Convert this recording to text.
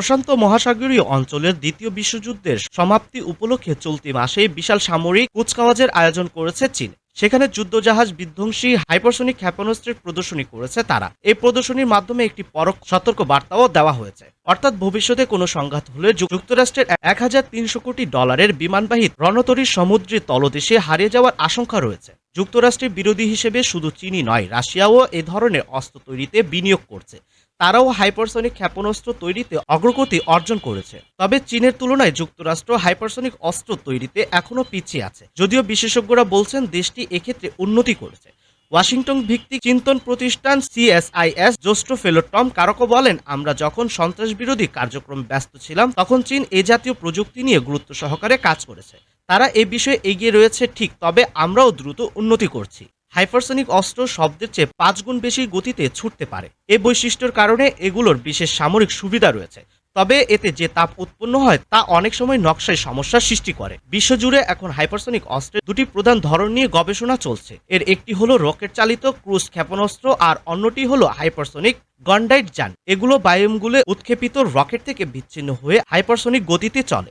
প্রশান্ত মহাসাগরীয় অঞ্চলের দ্বিতীয় বিশ্বযুদ্ধের সমাপ্তি উপলক্ষে চলতি মাসে বিশাল সামরিক কুচকাওয়াজের আয়োজন করেছে চীন। সেখানে যুদ্ধজাহাজ বিধ্বংসী হাইপারসনিক ক্ষেপণাস্ত্রের প্রদর্শনী করেছে তারা। এই প্রদর্শনীর মাধ্যমে একটি পরোক্ষ সতর্ক বার্তাও দেওয়া হয়েছে। অর্থাৎ ভবিষ্যতে কোনো সংঘাত হলে যুক- যুক্তরাষ্ট্রের এক হাজার তিনশো কোটি ডলারের বিমানবাহী রণতরীর সমুদ্রে তলদেশে হারিয়ে যাওয়ার আশঙ্কা রয়েছে। যুক্তরাষ্ট্রের বিরোধী হিসেবে শুধু চীনই নয়, রাশিয়াও এ ধরনের অস্ত্র তৈরিতে বিনিয়োগ করছে। তারাও হাইপারসনিক ক্ষেপণাস্ত্র তৈরিতে অগ্রগতি অর্জন করেছে। তবে চীনের তুলনায় যুক্তরাষ্ট্র হাইপারসনিক অস্ত্র তৈরিতে এখনও পিছিয়ে আছে। যদিও বিশেষজ্ঞরা বলছেন দেশটি এক্ষেত্রে উন্নতি করেছে। ওয়াশিংটন ভিত্তিক চিন্তন প্রতিষ্ঠান সিএসআইএস জ্যেষ্ঠ ফেলো টম কারকো বলেন, আমরা যখন সন্ত্রাস বিরোধী কার্যক্রম ব্যস্ত ছিলাম, তখন চীন এ জাতীয় প্রযুক্তি নিয়ে গুরুত্ব সহকারে কাজ করেছে। তারা এ বিষয়ে এগিয়ে রয়েছে ঠিক, তবে আমরাও দ্রুত উন্নতি করছি। হাইপারসনিক অস্ত্র শব্দের চেয়ে পাঁচ গুণ বেশি গতিতে ছুটতে পারে। এ বৈশিষ্ট্যের কারণে এগুলোর বিশেষ সামরিক সুবিধা রয়েছে। তবে এতে যে তাপ উৎপন্ন হয়, তা অনেক সময় নকশায় সমস্যার সৃষ্টি করে। বিশ্বজুড়ে এখন হাইপারসনিক অস্ত্রের দুটি প্রধান ধরন নিয়ে গবেষণা চলছে। এর একটি হলো রকেট চালিত ক্রুজ ক্ষেপণাস্ত্র আর অন্যটি হলো হাইপারসনিক গন্ডাইট যান। এগুলো বায়ুমগুলে উৎক্ষেপিত রকেট থেকে বিচ্ছিন্ন হয়ে হাইপারসনিক গতিতে চলে।